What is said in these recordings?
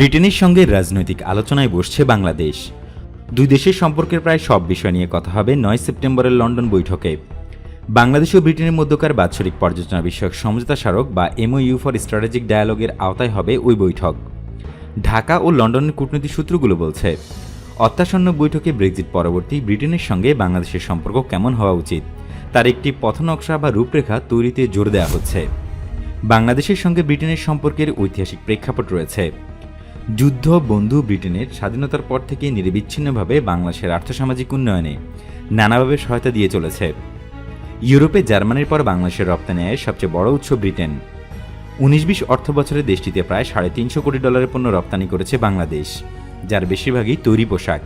ব্রিটেনের সঙ্গে রাজনৈতিক আলোচনায় বসছে বাংলাদেশ। দুই দেশের সম্পর্কের প্রায় সব বিষয় নিয়ে কথা হবে নয় সেপ্টেম্বরের লন্ডন বৈঠকে। বাংলাদেশ ও ব্রিটেনের মধ্যকার বাৎসরিক পর্যালোচনা বিষয়ক সমঝোতা স্মারক বা এমওইউ ফর স্ট্র্যাটেজিক ডায়ালগের আওতায় হবে ওই বৈঠক। ঢাকা ও লন্ডনের কূটনৈতিক সূত্রগুলো বলছে অত্যাসন্ন বৈঠকে ব্রেক্সিট পরবর্তী ব্রিটেনের সঙ্গে বাংলাদেশের সম্পর্ক কেমন হওয়া উচিত, তার একটি পথনকশা বা রূপরেখা তৈরিতে জোর দেওয়া হচ্ছে। বাংলাদেশের সঙ্গে ব্রিটেনের সম্পর্কের ঐতিহাসিক প্রেক্ষাপট রয়েছে। যুদ্ধ, বন্ধু ব্রিটেনের স্বাধীনতার পর থেকে নিরবিচ্ছিন্নভাবে বাংলাদেশের আর্থসামাজিক উন্নয়নে নানাভাবে সহায়তা দিয়ে চলেছে। ইউরোপে জার্মানির পর বাংলাদেশের রপ্তানি আয়ের সবচেয়ে বড় উৎস ব্রিটেন। উনিশ বিশ অর্থ বছরে দেশটিতে প্রায় সাড়ে তিনশো কোটি ডলারের পণ্য রপ্তানি করেছে বাংলাদেশ, যার বেশিরভাগই তৈরি পোশাক।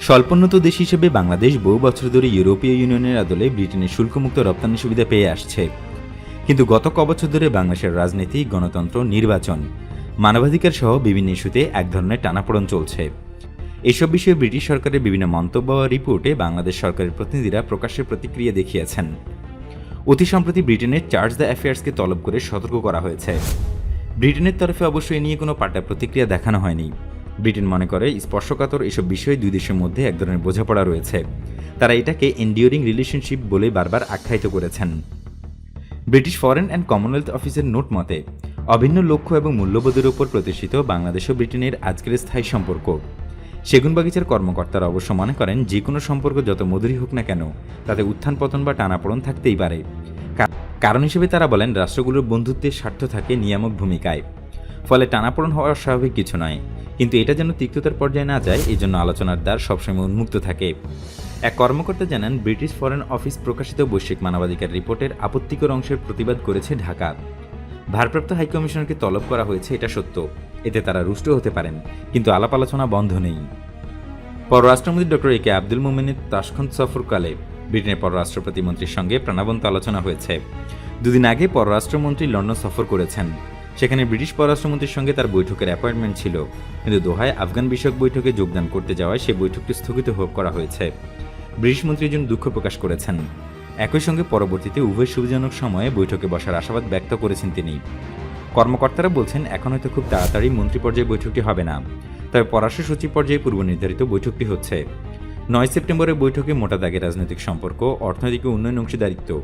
স্বল্পোন্নত দেশ হিসেবে বাংলাদেশ বহু বছর ধরে ইউরোপীয় ইউনিয়নের আদলে ব্রিটেনের শুল্কমুক্ত রপ্তানি সুবিধা পেয়ে আসছে। কিন্তু গত কবছর ধরে বাংলাদেশের রাজনীতি, গণতন্ত্র, নির্বাচন মানবাধিকার সহ বিভিন্ন ইস্যুতে এক ধরনের টানাপোড়ন চলছে। এসব বিষয়ে ব্রিটিশ সরকারের বিভিন্ন মন্তব্য রিপোর্টে বাংলাদেশ সরকারের প্রতিনিধিরা প্রকাশ্যে প্রতিক্রিয়া দেখিয়েছেন। অতি সম্প্রতি ব্রিটেনের চার্জ দ্য অ্যাফেয়ার্সকে তলব করে সতর্ক করা হয়েছে। ব্রিটেনের তরফে অবশ্য এ নিয়ে কোনো পাল্টা প্রতিক্রিয়া দেখানো হয়নি। ব্রিটেন মনে করে, স্পর্শকাতর এসব বিষয়ে দুই দেশের মধ্যে এক ধরনের বোঝাপড়া রয়েছে। তারা এটাকে এন্ডিওরিং রিলেশনশিপ বলে বারবার আখ্যায়িত করেছেন। ব্রিটিশ ফরেন অ্যান্ড কমনওয়েলথ অফিসের নোট মতে অভিন্ন লক্ষ্য এবং মূল্যবোধের উপর প্রতিষ্ঠিত বাংলাদেশ ও ব্রিটেনের আজকের স্থায়ী সম্পর্ক। সেগুনবাগিচার কর্মকর্তারা অবশ্য মনে করেন যে কোনো সম্পর্ক যত মধুরই হোক না কেন, তাতে উত্থান পতন বা টানাপোড়ন থাকতেই পারে। কারণ হিসেবে তারা বলেন, রাষ্ট্রগুলোর বন্ধুত্বের স্বার্থ থাকে নিয়ামক ভূমিকায়। ফলে টানাপোড়ন হওয়া স্বাভাবিক কিছু নয়। কিন্তু এটা যেন তিক্ততার পর্যায়ে না যায় এই জন্য আলোচনার দ্বার সবসময় উন্মুক্ত থাকে। এক কর্মকর্তা জানান, ব্রিটিশ ফরেন অফিস প্রকাশিত বৈশ্বিক মানবাধিকার রিপোর্টের আপত্তিকর অংশের প্রতিবাদ করেছে ঢাকা। ভারপ্রাপ্ত হাইকমিশনারকে তলব করা হয়েছে, এটা সত্য। এতে তারা রুষ্ট হতে পারেন, কিন্তু আলাপ আলোচনা বন্ধ নেই। পররাষ্ট্রমন্ত্রী ডক্টর এ কে আব্দুল মোমেনের তাসখন্দ সফরকালে ব্রিটেনের পররাষ্ট্র প্রতিমন্ত্রীর সঙ্গে প্রাণবন্ত আলোচনা হয়েছে। দুদিন আগে পররাষ্ট্রমন্ত্রী লন্ডন সফর করেছেন। সেখানে ব্রিটিশ পররাষ্ট্রমন্ত্রীর সঙ্গে তার বৈঠকের অ্যাপয়েন্টমেন্ট ছিল। কিন্তু দোহায় আফগান বিষয়ক বৈঠকে যোগদান করতে যাওয়ায় সেই বৈঠকটি স্থগিত করা হয়েছে। ব্রিটিশ মন্ত্রী দুঃখ প্রকাশ করেছেন। একই সঙ্গে পরবর্তীতে উভয় সুবিধাজনক সময়ে বৈঠকে বসার আশাবাদ ব্যক্ত করেছেন তিনি। কর্মকর্তারা বলছেন, এখন হয়তো খুব তাড়াতাড়ি মন্ত্রী পর্যায়ে বৈঠকটি হবে না। তবে পররাষ্ট্র সচিব পর্যায়ে পূর্ব নির্ধারিত বৈঠকটি হচ্ছে। নয় সেপ্টেম্বরের বৈঠকে মোটা দাগে রাজনৈতিক সম্পর্ক, অর্থনৈতিক উন্নয়ন অংশীদারিত্ব,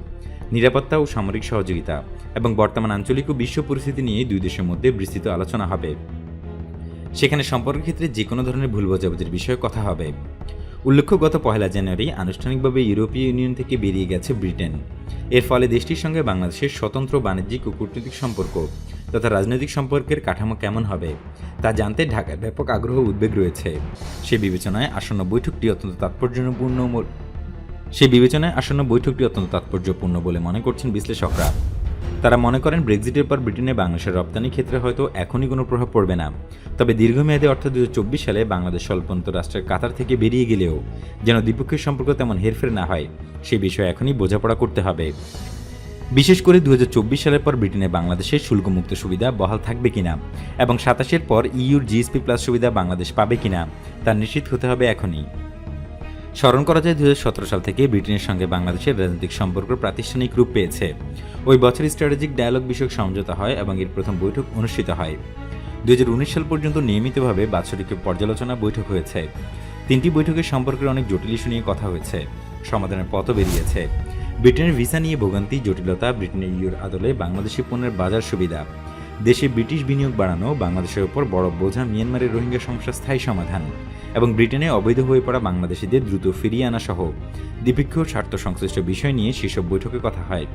নিরাপত্তা ও সামরিক সহযোগিতা এবং বর্তমান আঞ্চলিক ও বিশ্ব পরিস্থিতি নিয়ে দুই দেশের মধ্যে বিস্তৃত আলোচনা হবে। সেখানে সম্পর্কের ক্ষেত্রে যে কোনো ধরনের ভুল বোঝাবুঝির বিষয়ে কথা হবে। উল্লেখ্য, গত পহেলা জানুয়ারি আনুষ্ঠানিকভাবে ইউরোপীয় ইউনিয়ন থেকে বেরিয়ে গেছে ব্রিটেন। এর ফলে দেশটির সঙ্গে বাংলাদেশের স্বতন্ত্র বাণিজ্যিক ও কূটনৈতিক সম্পর্ক তথা রাজনৈতিক সম্পর্কের কাঠামো কেমন হবে তা জানতে ঢাকায় ব্যাপক আগ্রহ উদ্বেগ রয়েছে। সে বিবেচনায় আসন্ন বৈঠকটি অত্যন্ত তাৎপর্যপূর্ণ সে বিবেচনায় আসন্ন বৈঠকটি অত্যন্ত তাৎপর্যপূর্ণ বলে মনে করছেন বিশ্লেষকরা। তারা মনে করেন ব্রেক্সিটের পর ব্রিটেনে বাংলাদেশের রপ্তানি ক্ষেত্রে হয়তো এখনই কোনো প্রভাব পড়বে না। তবে দীর্ঘমেয়াদে অর্থাৎ দু হাজার চব্বিশ সালে বাংলাদেশ স্বল্পন্ত রাষ্ট্রের কাতার থেকে বেরিয়ে গেলেও যেন দ্বিপক্ষীয় সম্পর্ক তেমন হেরফের না হয়, সে বিষয়ে এখনই বোঝাপড়া করতে হবে। বিশেষ করে দু হাজার চব্বিশ সালের পর ব্রিটেনে বাংলাদেশের শুল্কমুক্ত সুবিধা বহাল থাকবে কিনা এবং সাতাশের পর ইউর জিএসপি প্লাস সুবিধা বাংলাদেশ পাবে কিনা তা নিশ্চিত হতে হবে এখনই। স্মরণ করা যায় দুই হাজার সতেরো সাল থেকে ব্রিটেনের সঙ্গে বাংলাদেশের রাজনৈতিক সম্পর্ক প্রাতিষ্ঠানিক রূপ পেয়েছে। ওই বছর স্ট্র্যাটেজিক ডায়ালগ বিষয়ক সমঝোতা হয় এবং এর প্রথম বৈঠক অনুষ্ঠিত হয়। দু হাজার উনিশ সাল পর্যন্ত নিয়মিতভাবে বাৎসরিক পর্যালোচনা বৈঠক হয়েছে। তিনটি বৈঠকের সম্পর্কের অনেক জটিল ইস্যু নিয়ে কথা হয়েছে। সমাধানের পথও বেরিয়েছে। ব্রিটেনের ভিসা নিয়ে ভোগান্তি, জটিলতা, ব্রিটেনের ইউর আদলে বাংলাদেশি পণ্যের বাজার সুবিধা, দেশে ব্রিটিশ বিনিয়োগ বাড়ানো, বাংলাদেশের ওপর বড় বোঝা মিয়ানমারের রোহিঙ্গা সমস্যার স্থায়ী সমাধান। এবং ব্রিটেনে অবৈধ হয়ে পড়া বাংলাদেশিদের দ্রুত ফিরিয়ে আনা সহ দ্বিপক্ষীয় স্বার্থ সংশ্লিষ্ট বিষয় নিয়ে সেসব বৈঠকে কথা হয়।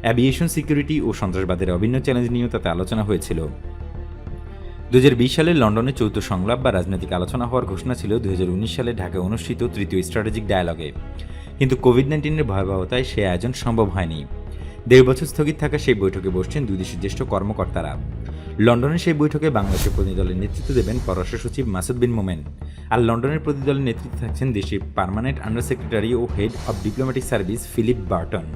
অ্যাভিয়েশন, সিকিউরিটি ও সন্ত্রাসবাদের অভিন্ন চ্যালেঞ্জ নিয়েও তাতে আলোচনা হয়েছিল। দু সালে লন্ডনে চৌথ সংলাপ বা রাজনৈতিক আলোচনা হওয়ার ঘোষণা ছিল দুই হাজার উনিশ সালে ঢাকায় অনুষ্ঠিত তৃতীয় স্ট্র্যাটেজিক ডায়ালগে। কিন্তু কোভিড নাইন্টিনের ভয়াবহতায় সে আয়োজন সম্ভব হয়নি। দেড় বছর স্থগিত থাকা সেই বৈঠকে বসছেন দুই দেশের জ্যেষ্ঠ কর্মকর্তারা। লন্ডনের সেই বৈঠকে বাংলাদেশের প্রতিদলের নেতৃত্ব দেবেন পররাষ্ট্র সচিব মাসুদ বিন মোমেন। আর লন্ডনের প্রতিদলের নেতৃত্বে থাকছেন দেশের permanent under secretary O head of diplomatic service Philip Barton.